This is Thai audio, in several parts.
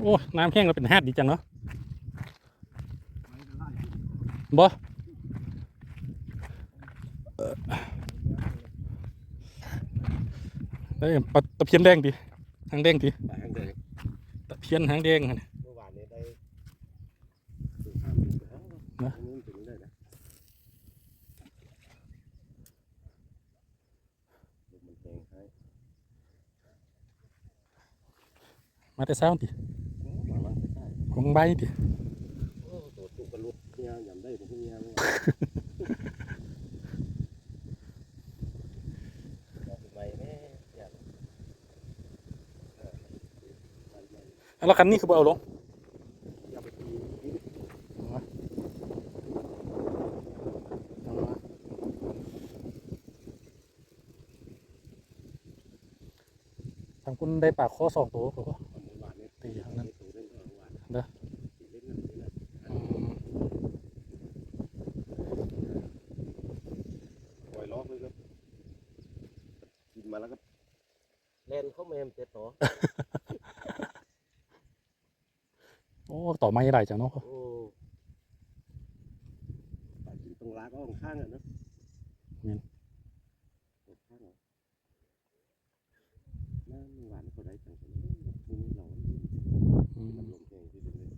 โอ้น้ำแห้งแล้วเป็นแฮดดีจังเนาะบ่เอ่อเอ้ยปลาตะเพียนแดงดิหางแดงดิปลาหางแดงตะเพียนหางแดงเมื่อวานนี้ได้ดูทางดูแล้วนะนู้นถึงได้นะลมมันแรงให้มาแต่เช้าดิโอ้มามันใก ล้ของใบดิโอ้ตัวตุกกระลุกเนี่ยยำได้ผมเพิ่งเนี่ยไมแม่อยากแล้วคันนี้คือบ่เอาลงอยากไปตีนี่ทางคุณได้ปากข้อสองตัวก็เมื่อวานนี้ตีทางนั้น ตัวเล่นเมื่อวาน เด้อ ตีเล่นนั่นนี่นะ อืม ปล่อยล็อกเลยครับกินมาแล้วก็เล่ นเข้าเมมเตะต่อโอ้ต่อไม้ใหญ่จังเนาะโอ้ปลากินตรงลากก็ข้างๆอะเนอะแม่นตรงข้างเหรอนั่นหวานเขาได้จังเลยทีนี้เราอืมมันลมแรงที่สุดเลย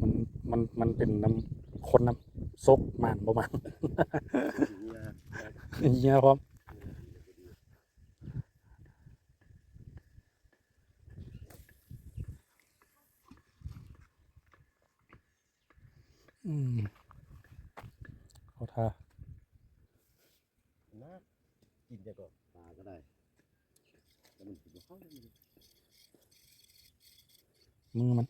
มันมันมันเป็นน้ำคนน้ำซกมันประมาณทีนี้อะเงี้ยพร้อมอืมเขาท่า นะกินจะก่อนปลาก็ได้แต่มันกินไม่เข้าเลยมัน มือมัน มันเจอแต่ปลามันเข้าเลยอืมบุ่มๆเดี๋ยวก็จะมีเงียบไปอย่าง นี้เลย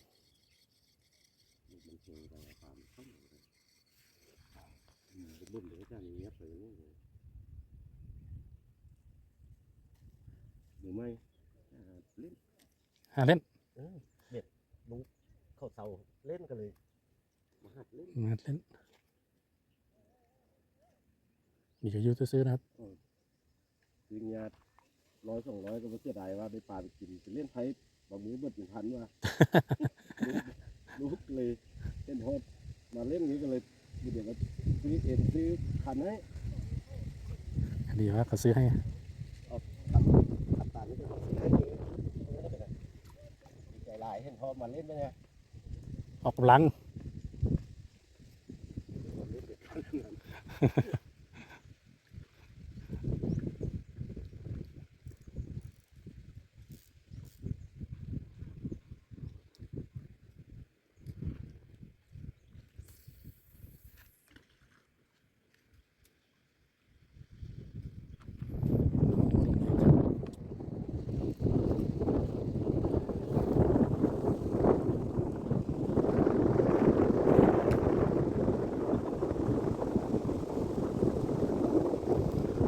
หรือไม่อ่าเล่นหาเล่นเออเบ็ดลุงเข้าเตาเล่นกันเลยมาหัดเล่นมาเล่นนี่ก็อยู่ซื้อๆนะครับคืนยาร้อยสองร้อยก็ไม่เสียดายว่าได้ปลาไปกินไปเล่นไพ่ บางมือเบิดเป็นพันว่าลูกเลยเล่นฮอดมาเล่นอย่างนี้ก็เลยเดี๋ยวมาซื้อเอ็นซื้อคันให้ดีว่าเขาซื้อให้ขับขับตามนี่ก็ซื้อให้ดีใจหลายเห็นพอมาเล่นไหมเนี่ยออกกำลัง มาเล่นเด็กคันนั้น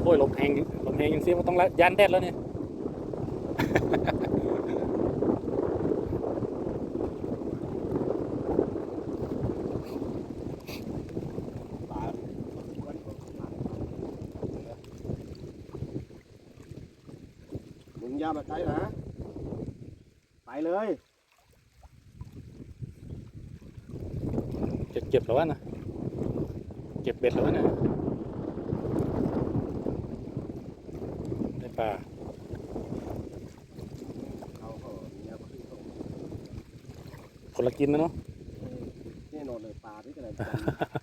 โอ้ยลม แหงลมแหงยังเสียมันต้องละยานแดดแล้วเนี่ยปลาวันก็มามึงอย่ามาใกล้นะไปเลยเก็บเก็บแล้ววะนะเก็บเบ็ดแล้ววะนะได้ ปลาเขาเขาเนี่ยเขาขึ้นเขาคนละกินนะเนาะแน่นอนเลยปลาที่กระไร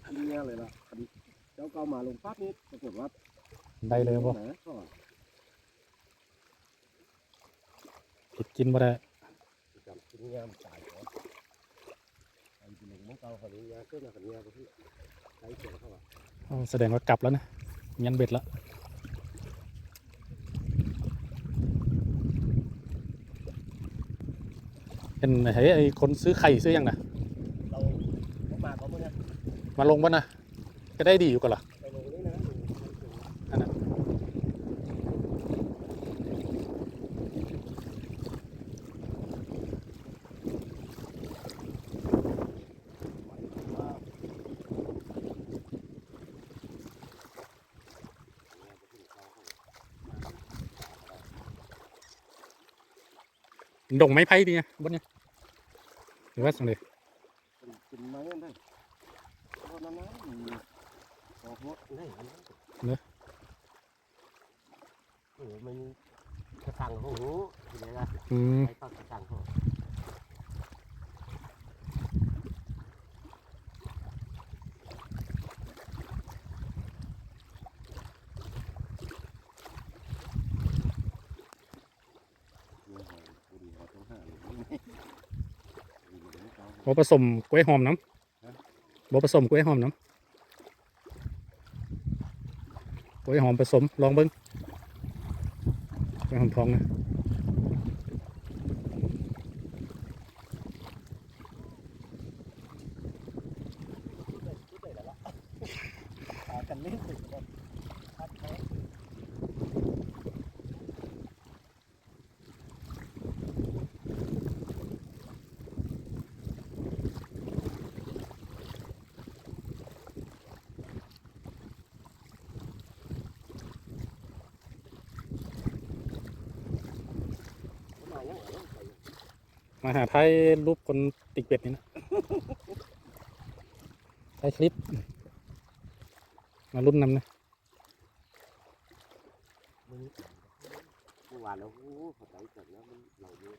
กินเนี่ยเลยล่ะอันนี้เจ้าเกามาลงปั๊บนี่ปรากฏว่าได้เลยบ่นะก็ผิดกินบ่ได้จำกินเนี่ยมันตายเหรอไอ้ที่ลงมังเกาเขานี้เนี่ยเจ้าหน้าที่เนี่ยก็ที่ใช้เสียงเขาอะอ๋อแสดงว่ากลับแล้วนะยันเบ็ดละ เป็นไอ้ไอ้คนซื้อไข่ซื้อยังนะเราเขามาเขาเมื่อเนี่ยมาลงบ่นะก็ได้ดีอยู่กันล่ะไปลงนี่นะ อันนั้น ดงไม้ไผ่ดีไงบนเนี้ยหรือว่าสังเดเป็นเป็นไม้นั่นได้เพราะนั้นนะมันออกหมดได้อันนั้นเนอะเออมันกระสังของหนูทีไหนล่ะอืมไอ้ก็กระสังของเนี่ยหอยคุณหอยต้องหาเลยนี่นี่เขา บ่ ผสมกล้วยหอมน้ำบ่ผสมกล้วยหอมน้ำกล้วยหอมผสมลองเบิ้งกล้วยหอมทองนะ พากันเล่นสุดเลยพัดเขา มาหาไทยรูปคนติกเป็ดนี่นะไทยคลิป มารุ่นนำนะเมื่อวานเราโอ้พอใจจัดแล้วมันเราเนี่ย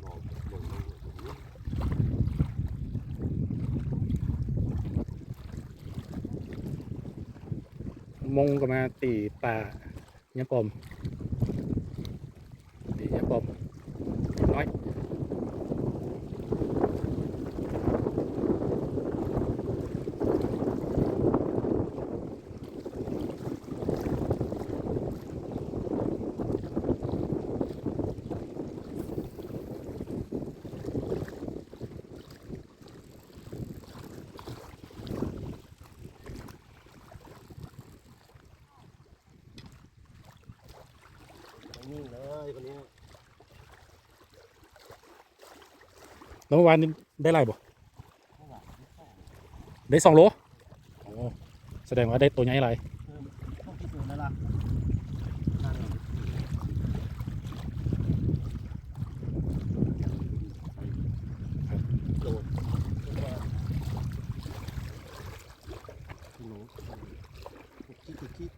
หลอกหลงหลงมงก็มาตีป่าเนี่ยปอมตีเนี่ยปอม น้อ แล้วเมื่อวานนี้ได้ไรบ่เมื่อวานไม่ใช่ได้สองโลโอ้แสดงว่าได้ตัวใหญ่ไร ต้องคิดดูแล้วล่ะนั่นแหละโดดหนูคิดคิด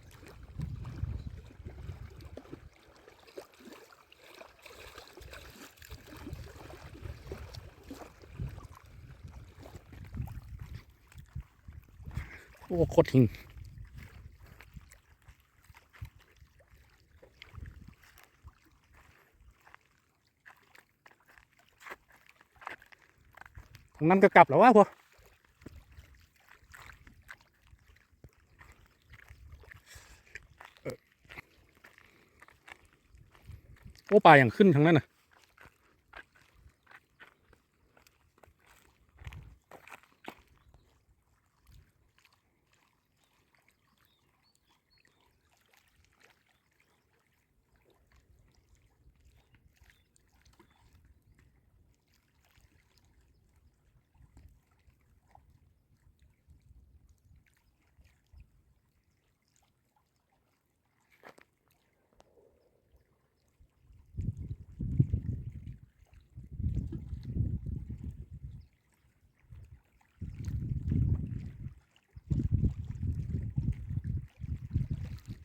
โอ้โคตรหิงทางนั้นก็กลับแล้ววะพวกเอ่อโอ้ปลาอย่างขึ้นทั้งนั้นน่ะ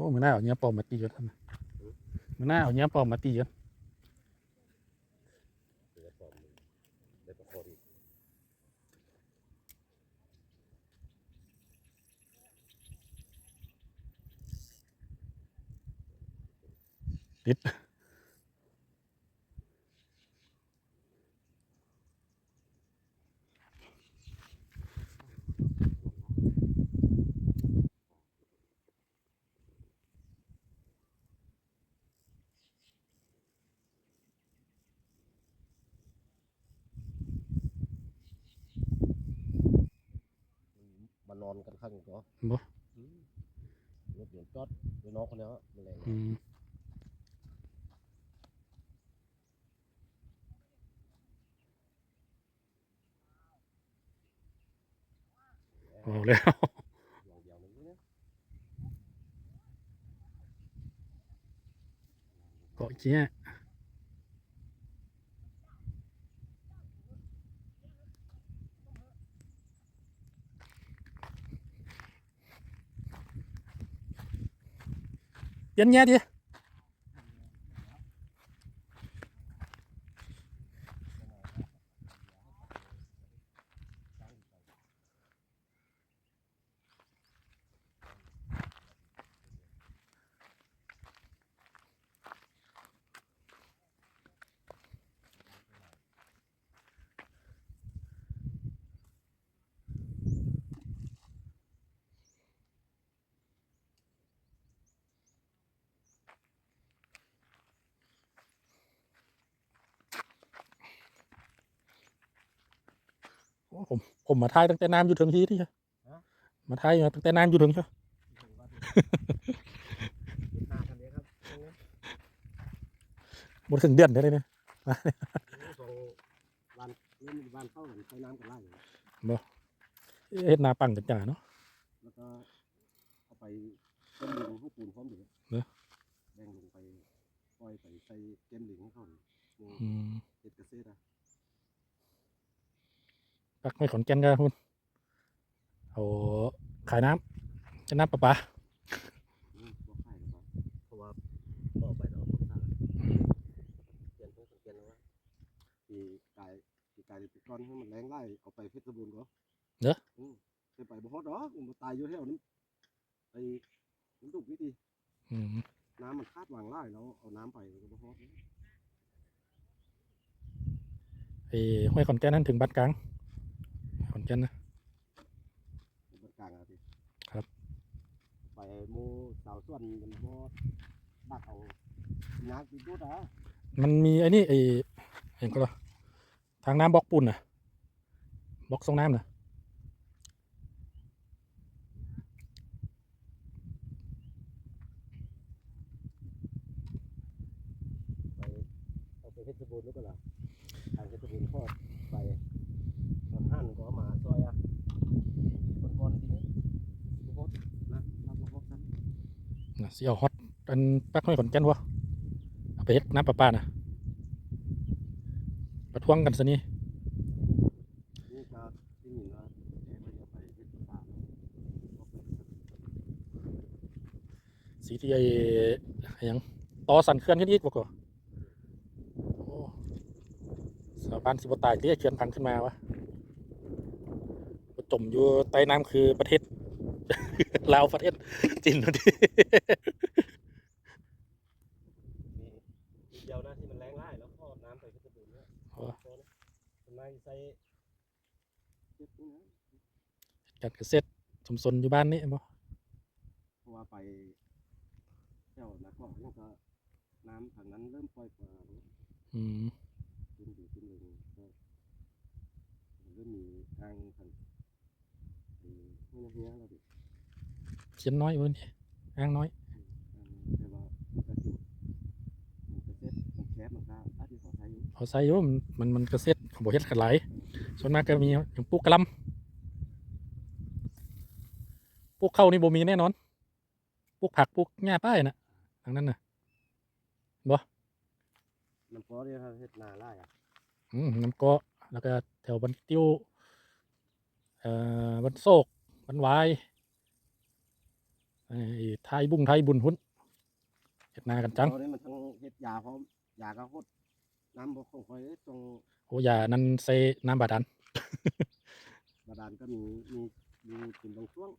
อ้มือหน้าเอาเนี้ยปลอมมาตีกันทำไมมือหน้าเอาเนี้ยปลอมมาตีกันเสือปลอมมือได้ประคองอีกติด มาน อนกันข้างก็บ่อืมรถเดี๋ยวจอดเดี๋ยวน้องคนนี้ฮะแมลงอืมเอาแล้วอย่างเดียวนึงเนี่ยเกาะเจี๊ย เปลี่ ผมผมมาทายตั้งแต่น้ำอยู่ถึงทีที่ใช่มาทายมาตั้งแต่น้ำอยู่ถึงใช่หน้าคันนี้ครับตรงนี้หมดถึงเดือนได้เลยเนี่ยตรงบ้านเล่นบ้านเข้ากันใช้น้ำกันไล่อยู่เฮ็ดนาปังกันจ่าเนาะ แล้วก็เอาไปต้มดินให้ปูนพร้อมอยู่เนอะแบ่งลงไปปล่อยไปใส่เกมลิงให้เขาเลยในอืมเฮ็ดเกษตรอะ ปักไม่ขอนแก่นกันคุณเอาขายน้ำจะน้ำประปาอืมบ่ขายหรอกครับเพราะว่าต่อไปเราต้องสร้างเปลี่ยนเพิ่มเปลี่ยนแล้วว่าปีกายปีกายปีก้อนให้มันแรงไล่เอาไปเพชรบูรณ์ก็อืมไปไปบ่ฮอดดอกมันบ่ตายอยู่แถวนั้นไอ้น้ำตุกนี่ดิอืมน้ำมันคาดวางไล่แล้วเอาน้ำไปมันก็บ่ฮอดไอ้ห้วยขอนแก่นนั่นถึงบ้านกลาง ขอนแก่นนะในเบนกลางอะพี่ครับ ไปหมู่สาวส่วนมันบ่ดักเอานักปีดูดอะมันมีไอ้นี่ไอ้เห็นก็ละทางน้ำบล็อกปูนน่ะบล็อกทรงน้ำน่ะไปเอาไปเพชรบูรณ์แล้วก็ล่ะทางเพชรบูรณ์ทอดไปตอนห้านก็มาซอยอะคนก่อนทีนี้บ่ฮอดนะรับบ่ฮอดกันน่ะสิเอาฮอตอันปักห้วยขอนแก่นวะเอาไปเฮ็ดน้ำประปานะประท้วงกันซะนี่นี่ก็ที่นี่นะสีที่ไอ้ยังต่อสั่นเคลื่อนขึ้นอีกบ่ก็โอ้สาบานสิบตายเรียกเขื่อนพังขึ้นมาวะ จมอยู่ใต้น้ำคือประเทศลาวประเทศจีนพอดีมีเดียวนะที่มันแรงไล่แล้วก็น้ำไปเพชรบูรณ์เนี่ยโอ้โซนทำไมใส่เจ็บนี่นะการเกษตรสมสนอยู่บ้านนี่บ่เพราะว่าไปเที่ยวนักบอกแล้วก็น้ำทางนั้นเริ่มปล่อยปลาแล้วอืมขึ้นอยู่ขึ้นลงก็เริ่มมีทางทางไอ้เฮียเฮียเราดิเขียนน้อยเว้ยนี่อ้างน้อยแต่ว่ามันกระจุกมันกระเซ็ตมันแคบมันก็อาจจะขอใช้อยู่เอาใส่อยู่มันมันมันเกษตรของบ่เฮ็ดกันหลายส่วนมากก็มีอย่างปลูกกะหล่ำปลูกข้าวนี่บ่มีแน่นอนปลูกผักปลูกหญ้าป้ายน่ะทางนั้นน่ะมันพอที่เขาเฮ็ดนาไร่อะอืมน้ำเกาะแล้วก็แถวบันติ้วเอ่อบันโศก บันวายไอ้ไทยบุ้งไทยบุญหุ้นเฮ็ดนากันจังตอนนี้มันทั้งเฮ็ดยาพร้อมยาก็โคตรน้ำบ่คงคอยตรงโอ้ยานั้นใส่น้ำบาดาลบาดาลก็มีมีมีกินบางช่วง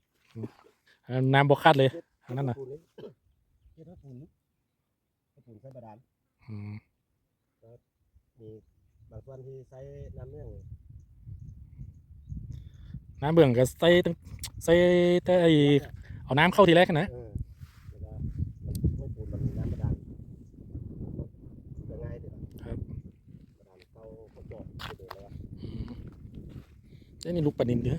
อันนั้นน้ำบ่คาดเลยอันนั้นน่ะเฮ็ดเฮ็ดให้ปูนให้ปูนใส่บาดาลอืมมีบางส่วนที่ใช้น้ำเนื่องน้ำเบื่องก็ใส่ตั้ง ใส่แต่ไอเอาน้ำเข้าทีแรกนะเออแล้วก็มันไม่ปูนมันมีน้ำบาดาลจะง่ายดีนะครับบาดาลเข้าเข้าจอดไปเลยแล้วอืมไอ้นี่ลูกปลานินเด้อ